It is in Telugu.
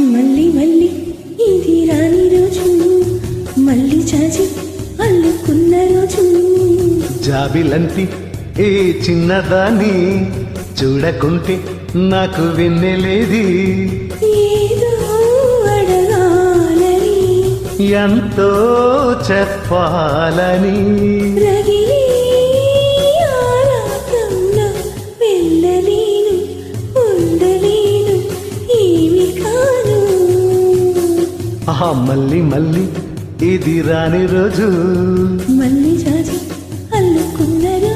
మళ్ళీ మళ్ళీ ఇది రాని రోజు మళ్ళీ చాచి అల్లుకున్న రోజు జాబిలంటి ఏ చిన్నదాన్ని చూడకుంటే నాకు వెన్నెలేది. ఎంతో చెప్పాలని. రగిలే ఆహా మళ్ళీ మళ్ళీ ఇది రాని రోజు. మళ్ళీ జాజి అల్లుకున్నది